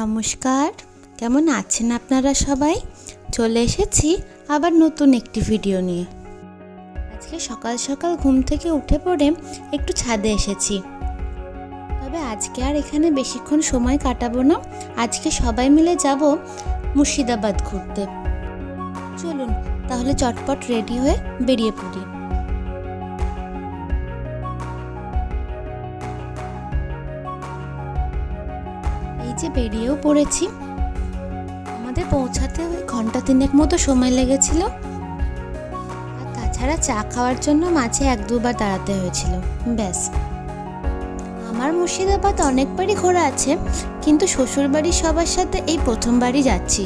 নমস্কার। কেমন আছেন আপনারা সবাই? চলে এসেছি আবার নতুন একটি ভিডিও নিয়ে। আজকে সকাল সকাল ঘুম থেকে উঠে পড়ে একটু ছাদে এসেছি। তবে আজকে আর এখানে বেশিক্ষণ সময় কাটাবো না। আজকে সবাই মিলে যাব মুর্শিদাবাদ ঘুরতে। চলুন, তাহলে চটপট রেডি হয়ে বেরিয়ে পড়ি। বেরিয়েও পড়েছি। আমাদের পৌঁছাতে ওই ঘণ্টা তিনেক মতো সময় লেগেছিল। আর তাছাড়া চা খাওয়ার জন্য মাঝে এক দুবার দাঁড়াতে হয়েছিল। ব্যাস। আমার মুর্শিদাবাদ অনেকবারই ঘোরা আছে, কিন্তু শ্বশুরবাড়ির সবার সাথে এই প্রথমবারই যাচ্ছি।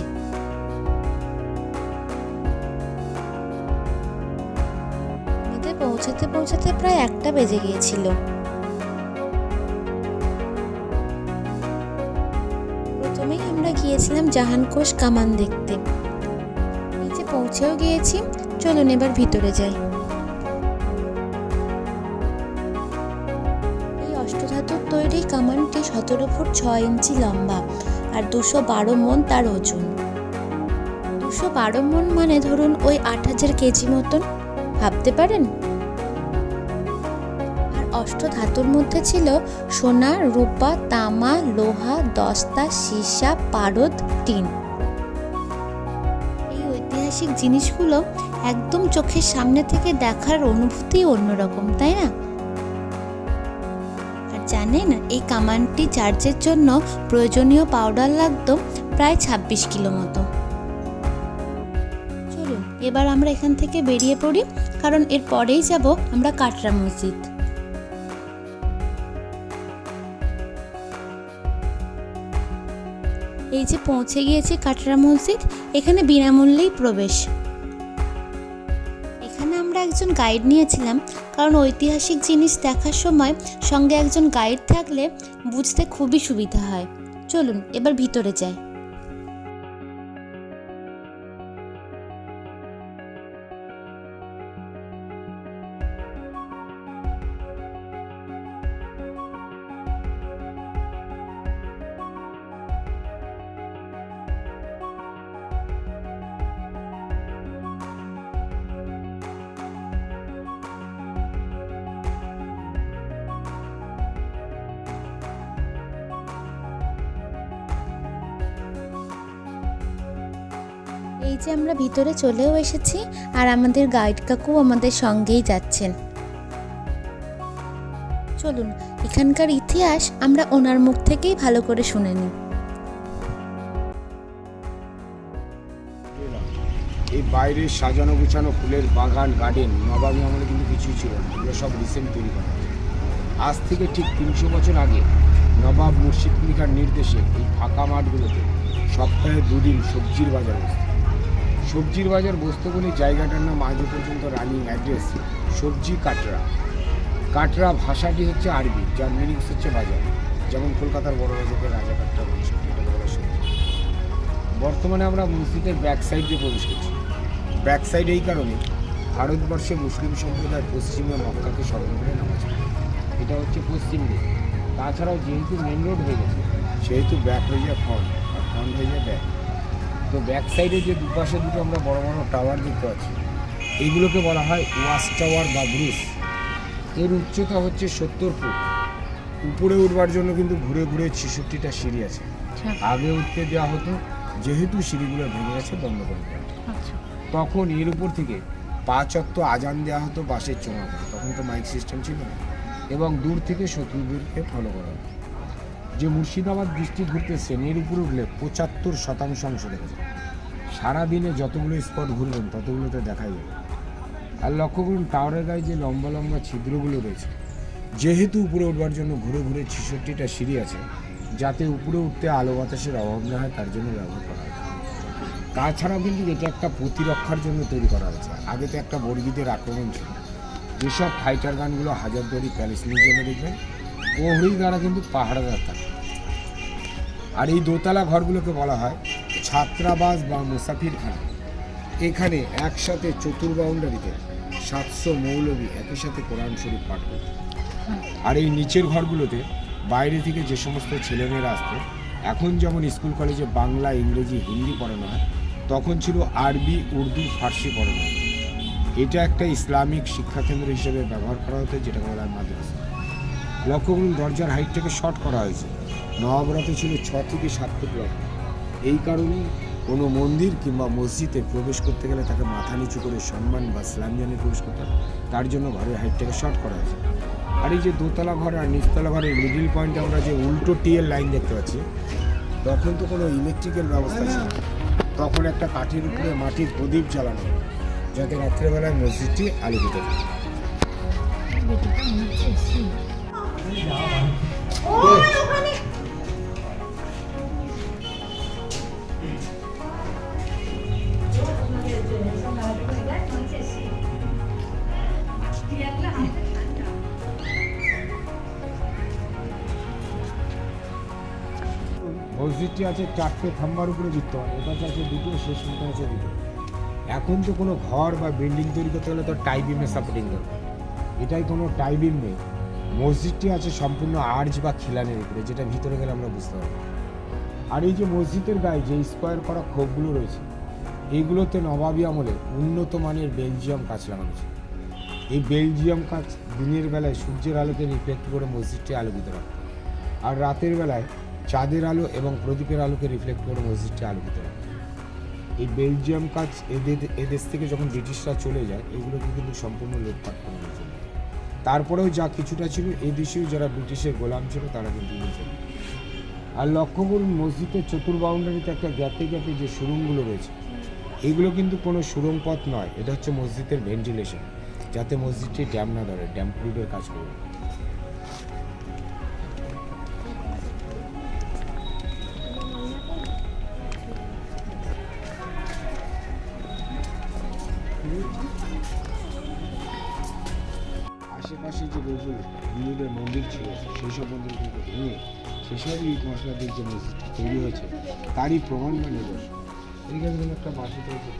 আমাদের পৌঁছাতে পৌঁছাতে প্রায় একটা বেজে গিয়েছিল। প্রথমেই আমরা গিয়েছিলাম জাহানকোষ কামান দেখতে। নিচে পৌঁছেও গিয়েছি। চলুন এবার ভিতরে যাই। এই অষ্টধাতুর তৈরি কামানটি সতেরো ফুট ছয় ইঞ্চি লম্বা আর দুশো বারো মন তার ওজন। দুশো বারো মন মানে ধরুন ওই আট হাজার কেজি মতন। ভাবতে পারেন? অষ্টধাতুর মধ্যে ছিল সোনা, রূপা, তামা, লোহা, দস্তা, সীসা, পারদ, টিন। এই ঐতিহাসিক জিনিসগুলো একদম চোখের সামনে থেকে দেখার অনুভূতি অন্যরকম, তাই না? আর জানেন, এই কামানটি চার্জের জন্য প্রয়োজনীয় পাউডার লাগতো প্রায় ছাব্বিশ কিলো মতো। চলুন, এবার আমরা এখান থেকে বেরিয়ে পড়ি, কারণ এর পরেই যাব আমরা কাটরা মসজিদ। এই যে পৌঁছে গিয়েছে কাটরা মসজিদ, এখানে বিনামূল্যেই প্রবেশ। এখানে আমরা একজন গাইড নিয়েছিলাম, কারণ ঐতিহাসিক জিনিস দেখার সময় সঙ্গে একজন গাইড থাকলে বুঝতে খুবই সুবিধা হয়। চলুন, এবার ভিতরে যাই। এই যে আমরা ভিতরে চলেও এসেছি আর আমাদের গাইড কাকু আমাদের সঙ্গেই যাচ্ছেন। চলুন, এখানকার ইতিহাস আমরা ওনার মুখ থেকেই ভালো করে শুনে নিই। এই বাইরের সাজানো গুছানো ফুলের বাগান গার্ডেন নবাবী আমলে কিন্তু কিছুই ছিল না। এগুলো সব রিসেন্ট তৈরি করা আজ থেকে ঠিক তিনশো বছর আগে নবাব মুর্শিদ কুলিকার নির্দেশে এই ফাঁকা মাঠগুলোতে সপ্তাহে দুদিন সবজির বাজার বসত। সবজির বাজার বসতে বলে জায়গাটার নাম আজও পর্যন্ত রানিং অ্যাড্রেস, সবজি কাটরা। কাটরা ভাষাটি হচ্ছে আরবি, যার মিনিংস হচ্ছে বাজার। যেমন কলকাতার বড় বাজারে রাজা কাটরা বর্তমানে আমরা মসজিদের ব্যাক সাইড দিয়ে প্রবেশ করছি। ব্যাক সাইড এই কারণে ভারতবর্ষে মুসলিম সম্প্রদায় পশ্চিমে মক্কাকে স্মরণ করে নামাজ। এটা হচ্ছে পশ্চিম দিক। তাছাড়াও যেহেতু মেন রোড হয়ে গেছে, সেহেতু ব্যাক হয়ে যায় ফ্রন্ট আর ফ্রন্ট হয়ে যায় ব্যাক তো ব্যাক সাইডে যে দুপাশে দুটো আমরা বড় বড় টাওয়ার দেখতে পাচ্ছি এইগুলোকে বলা হয় ওয়াশ টাওয়ার বা ব্রুস এর উচ্চতা হচ্ছে সত্তর ফুট। উপরে উঠবার জন্য কিন্তু ঘুরে ঘুরে ছেষট্টিটা সিঁড়ি আছে। আগে উঠতে দেওয়া হতো যেহেতু সিঁড়িগুলো ভেঙে গেছে বন্ধ করে দেওয়া হতো। তখন এর উপর থেকে পাঁচ অক্ত আজান দেওয়া হতো বাসের চোঙা করে তখন তো মাইক সিস্টেম ছিল না। এবং দূর থেকে শত্রুদেরকে ফলো করা হতো। যে মুর্শিদাবাদ ডিস্ট্রিক্ট ঘুরতেছেন এর উপরে উঠলে পঁচাত্তর শতাংশ অংশ দেখা যায় সারাদিনে যতগুলো স্পট ঘুরবেন ততগুলোতে দেখাই যাবে। আর লক্ষ্য করুন, টাওয়ারের গায়ে যে লম্বা লম্বা ছিদ্রগুলো রয়েছে, যেহেতু উপরে উঠবার জন্য ঘুরে ঘুরে ছেষট্টিটা সিঁড়ি আছে, যাতে উপরে উঠতে আলো বাতাসের অভাব না হয়, তার জন্য ব্যবহার করা হয়। তাছাড়াও কিন্তু এটা একটা প্রতিরক্ষার জন্য তৈরি করা হয়েছে। আগে তো একটা বর্গীদের আক্রমণ ছিল। যেসব ফাইটার গানগুলো হাজারদুয়ারি প্যালেস মিউজিয়ামে দেখবেন প্রহরী দ্বারা কিন্তু পাহাড়াদার থাকে। আর এই দোতলা ঘরগুলোকে বলা হয় ছাত্রাবাস বা মুসাফিরখানা। এখানে একসাথে চতুর বাউন্ডারিতে সাতশো মৌলবী একই সাথে কোরআন শরীফ পাঠ করত আর এই নিচের ঘরগুলোতে বাইরে থেকে যে সমস্ত ছেলেমেয়েরা আসতো, এখন যেমন স্কুল কলেজে বাংলা, ইংরেজি, হিন্দি পড়ানো হয়, তখন ছিল আরবি, উর্দু, ফার্সি পড়ানো হয়। এটা একটা ইসলামিক শিক্ষাকেন্দ্র হিসেবে ব্যবহার করা হতো, যেটা বলা মাদ্রাসা। লক্ষ্য করুন, দরজার হাইটটাকে শর্ট করা হয়েছে। নবরাতে ছিল ছ থেকে সাত ফুট লক্ষ্য এই কারণে কোনো মন্দির কিংবা মসজিদে প্রবেশ করতে গেলে তাকে মাথা নিচু করে সম্মান বা সালাম জানিয়ে প্রবেশ করতে হয় তার জন্য ঘরের হাইটটাকে শর্ট করা হয়েছে। আর এই যে দোতলা ঘর আর নিচতলা ঘরের মিডিল পয়েন্টে আমরা যে উল্টো টিয়ের লাইন দেখতে পাচ্ছি, তখন তো কোনো ইলেকট্রিক্যাল ব্যবস্থা ছিল তখন একটা কাঠের উপরে মাটির প্রদীপ জ্বালানো যাতে রাত্রেবেলায় মসজিদটি আলোকিত থাকে মসজিদটি আছে চারটে থাম্বার উপরে বিদ্যমান এটা আছে দুটো শেষ মতো আছে দুটো এখন তো কোনো ঘর বা বিল্ডিং তৈরি করতে হলে তো টাই বিমে সাপোর্টিং দরকার। এটাই কোনো টাই বিম নেই। মসজিদটি আছে সম্পূর্ণ আর্চ বা খিলানের উপরে, যেটা ভিতরে গেলে আমরা বুঝতে পারব। আর এই যে মসজিদের গায়ে যে স্কোয়ার করা ক্ষোভগুলো রয়েছে এইগুলোতে নবাবী আমলে উন্নত মানের বেলজিয়াম কাঁচ লাগানো ছিল। এই বেলজিয়াম কাজ দিনের বেলায় সূর্যের আলোকে রিফ্লেক্ট করে মসজিদটি আলোকিত রাখে আর রাতের বেলায় চাঁদের আলো এবং প্রদীপের আলোকে রিফ্লেক্ট করে মসজিদটি আলোকিত রাখে এই বেলজিয়াম কাজ এদের, এদেশ থেকে যখন ব্রিটিশরা চলে যায়, এগুলোকে কিন্তু সম্পূর্ণ লোটপাট করে দিয়েছিল তারপরেও যা কিছুটা ছিল এই দেশেও যারা ব্রিটিশের গোলাম ছিল, তারা কিন্তু নিয়ে চলে আর লক্ষ্য করুন, মসজিদের চতুর বাউন্ডারিতে একটা গ্যাপে গ্যাপে যে সুরঙ্গগুলো রয়েছে, এগুলো কিন্তু কোনো সুরঙ্গ পথ নয়। এটা হচ্ছে মসজিদের ভেন্টিলেশন যাতে মসজিদটি ড্যাম না ধরে ড্যাম কাজ করবে। যে বহু হিন্দুদের মন্দির ছিল সেই সব মন্দির কিন্তু ভেঙে সেসব ইট মশলা দিয়ে যে মসজিদটি তৈরি হয়েছে তারই প্রমাণ বা নিদর্শন এদিকে একটা মাসি রয়েছে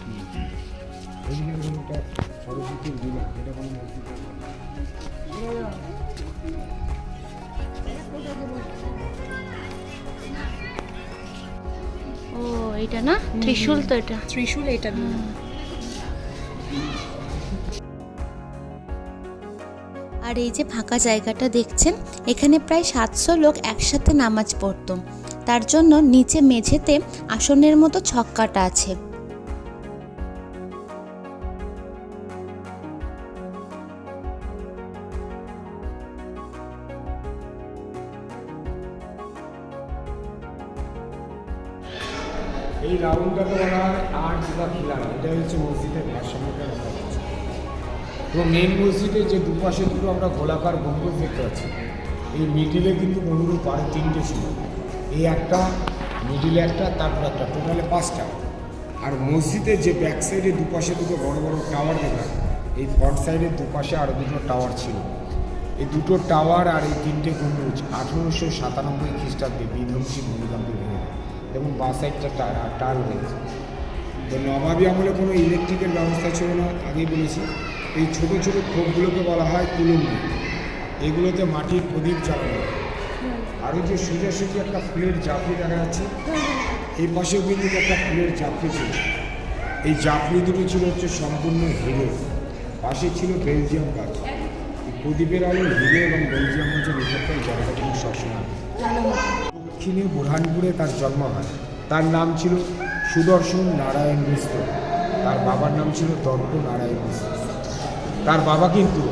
হুম। এদিকে একটা সরস্বতীর এটা কোনো মসজিদের নয়। ও এটা না? ত্রিশূল তো এটা। ত্রিশূল এটা আর এই যে ফাঁকা জায়গাটা দেখছেন, এখানে প্রায় সাতশো লোক একসাথে নামাজ পড়তো। তার জন্য নিচে মেঝেতে আসনের মতো ছক্কাটা আছে। এই রাউন্ডটাকে বলা হয় আর্ট বা খিলান। এটা হচ্ছে মসজিদের ভারসাম্যটা। তো মেন মসজিদের যে দুপাশে দুটো আমরা গোলাকার গম্বুজ দেখতে পাচ্ছি, এই মিডিলে কিন্তু অনুরূপ আরও তিনটে ছিল এই একটা মিডিলে একটা, তারপর একটা টোটালে পাঁচটা। আর মসজিদের যে ব্যাক সাইডে দুপাশে দুটো বড় বড় টাওয়ার দেখলাম এই ফ্রন্ট সাইডের দুপাশে আরও দুটো টাওয়ার ছিল। এই দুটো টাওয়ার আর এই তিনটে গম্বুজ আঠেরোশো সাতানব্বই খ্রিস্টাব্দে বিধ্বংসী ভূমিকম্পে ভেঙে এবং বাঁ সাইডটা টাল হয়েছে। তো নবাবী আমলে কোনো ইলেকট্রিকের ব্যবস্থা ছিল না, আগেই বলেছি। এই ছোট ছোট খোপগুলোকে বলা হয় কুলুম্বি এগুলোতে মাটির প্রদীপ জ্বালানো। হয়। আরও যে সোজাসুজি একটা ফুলের জাফরি দেখা যাচ্ছে, এই পাশেও কিন্তু একটা ফুলের জাফরি ছিল। এই জাফরি দুটো ছিল হচ্ছে সম্পূর্ণ হিরে। পাশে ছিল বেলজিয়াম গাছ। এই প্রদীপের আলো হিরে এবং বেলজিয়াম গাছের নিকটতায় জায়গাটা কিন্তু সবসময়। দক্ষিণে বুরহানপুরে তার জন্ম হয়। তার নাম ছিল সুদর্শন নারায়ণ মিশ্র। তার বাবার নাম ছিল দর্প নারায়ণ মিশ্র। তার বাবা কিন্তু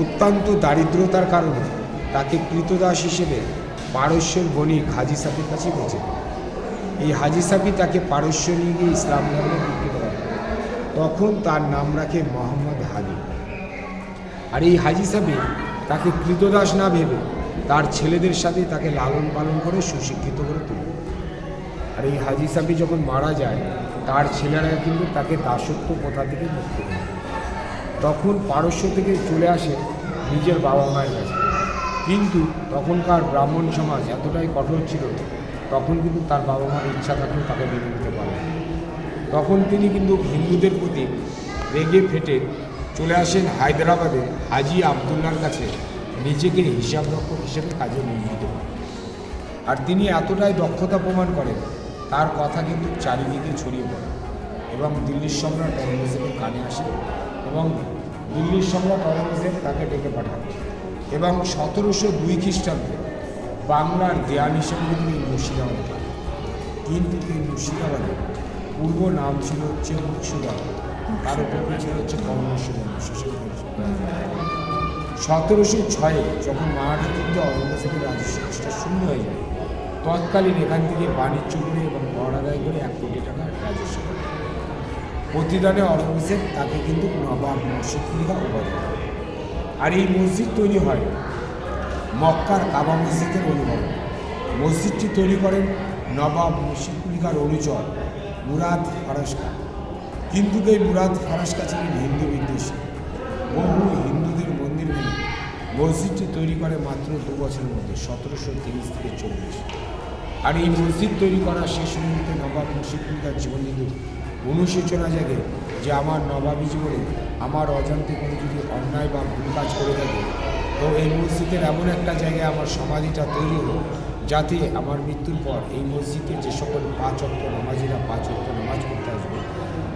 অত্যন্ত দারিদ্রতার কারণে তাকে কৃতদাস হিসেবে পারস্যের বণিক হাজি সাফির কাছে বেঁচে। এই হাজি সাফি তাকে পারস্য নিয়ে গিয়ে ইসলাম ধর্মে দীক্ষিত করে তখন তার নাম রাখে মোহাম্মদ হাদি। আর এই হাজি সাহেব তাকে কৃতদাস না ভেবে তার ছেলেদের সাথে তাকে লালন পালন করে সুশিক্ষিত করে তোলে। আর এই হাজি সাহেব যখন মারা যায়, তার ছেলেরা কিন্তু তাকে দাসত্ব প্রথা থেকে মুক্ত দেয়। তখন পারস্য থেকে চলে আসে নিজের বাবা মায়ের কাছে কিন্তু তখনকার ব্রাহ্মণ সমাজ এতটাই কঠোর ছিল, তখন কিন্তু তার বাবা মার ইচ্ছা থাকলেও তাকে মেনে নিতে পারে তখন তিনি কিন্তু হিন্দুদের প্রতি রেগে ফেটে চলে আসেন হায়দ্রাবাদে হাজি আবদুল্লার কাছে, নিজেকে হিসাব রক্ষক হিসেবে কাজে নিয়োজিত। আর তিনি এতটাই দক্ষতা প্রমাণ করেন, তার কথা কিন্তু চারিদিকে ছড়িয়ে পড়ে এবং দিল্লির সম্রাট ঔরঙ্গজেবের কানে আসে এবং দিল্লির সম্রাট ঔরঙ্গজেব তাকে ডেকে পাঠান। এবং সতেরোশো দুই খ্রিস্টাব্দে বাংলার দেয়াল হিসেবে এই মুর্শিদাবাদ কিন্তু এই মুর্শিদাবাদের পূর্ব নাম ছিল হচ্ছে মুর্শিদাবাদ। তার উপরে ছিল হচ্ছে সতেরোশো ছয়ে যখন মারাঠা যুদ্ধ ঔরঙ্গজেবের রাজস্ব প্রতিষ্ঠা শূন্য হয়ে যায়, তৎকালীন এখান থেকে বাণিজ্য করে এবং আদায় করে এক কোটি টাকার রাজস্ব করে। প্রতিদানে ঔরঙ্গজেব তাকে কিন্তু নবাব মসজিদ উপাধি আর এই মসজিদ তৈরি হয় মক্কার কাবা মসজিদের অনুকরণ মসজিদটি তৈরি করেন নবাব মুর্শিদ কুলিকার অনুচর মুরাদ ফারাসকা। কিন্তু এই মুরাদ ফারাসকা ছিলেন হিন্দু বিদ্বেষী। বহু হিন্দুদের মন্দির ভেঙে মসজিদটি তৈরি করে মাত্র দু বছরের মধ্যে, সতেরোশো তিরিশ থেকে চল্লিশ। আর এই মসজিদ তৈরি করার শেষ মুহূর্তে নবাব মুর্শিদ কুলিকার জীবন কিন্তু অনুশোচনা জাগে যে আমার নবাবী জীবনে আমার অজান্তে কোনো যদি অন্যায় বা ভুল কাজ করে থাকে, তো এই মসজিদের এমন একটা জায়গায় আমার সমাধিটা তৈরি হোক যাতে আমার মৃত্যুর পর এই মসজিদে যে সকল পাঁচ অক্ট নামাজিরা, পাঁচ অক্ট নামাজ করতে আসবে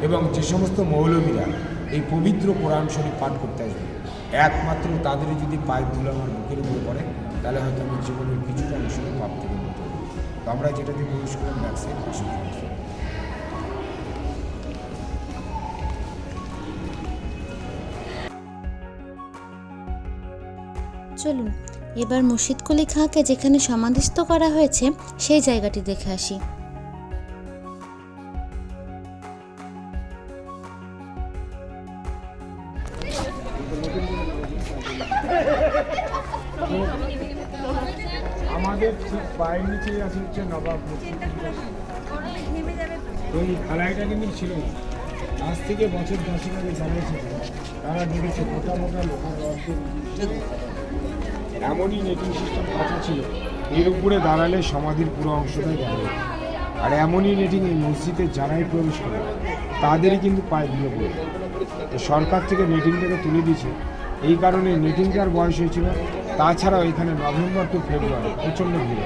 এবং যে সমস্ত মৌলবীরা এই পবিত্র কোরআন শরীফ পাঠ করতে আসবে একমাত্র তাদের যদি পায়ের ধুলো আমার বুকের উপরে পড়ে, তাহলে হয়তো আমি জীবনের কিছুটা অংশ পাপ থেকে মুক্ত হব। তো আমরা যেটাতে প্রবেশ করলাম আসুন চলুন, এবার মুর্শিদ কুলি খাঁকে যেখানে সমাধিস্থ করা হয়েছে, সেই জায়গাটি দেখে আসি। আমাদের ঠিক পায়ের নিচেই আছে হচ্ছে নবাব ওই ঢালাইটা কিন্তু ছিল আজ থেকে বছর তারা দেখেছে মোটা মোটা এমনই নেটিং সিস্টেম কাঁচা ছিল। এর উপরে দাঁড়ালে সমাধির পুরো অংশটাই যেত। আর এমনই নেটিং এই মসজিদে যারাই প্রবেশ করে। তাদেরই কিন্তু পায়ে ধুলো পড়ে। তো সরকার থেকে নেটিংটাকে তুলে দিয়েছে। এই কারণে নেটিংটার বয়স হয়েছিল। তাছাড়াও এখানে নভেম্বর টু ফেব্রুয়ারি প্রচণ্ড ভিড়।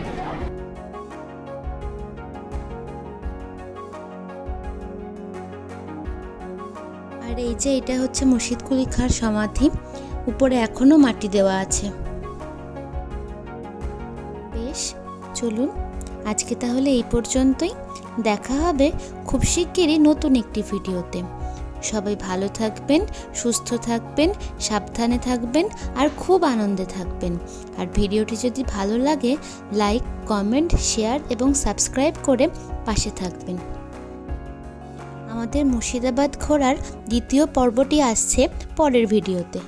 আর এই যে এটা হচ্ছে মুর্শিদ কুলি সমাধি। উপরে এখনও মাটি দেওয়া আছে। চলুন, আজকে তাহলে এই পর্যন্তই। দেখা হবে খুব শিগগিরই নতুন একটি ভিডিওতে। সবাই ভালো থাকবেন, সুস্থ থাকবেন, সাবধানে থাকবেন আর খুব আনন্দে থাকবেন। আর ভিডিওটি যদি ভালো লাগে, লাইক, কমেন্ট, শেয়ার এবং সাবস্ক্রাইব করে পাশে থাকবেন। আমাদের মুর্শিদাবাদ ঘোরার দ্বিতীয় পর্বটি আসছে পরের ভিডিওতে।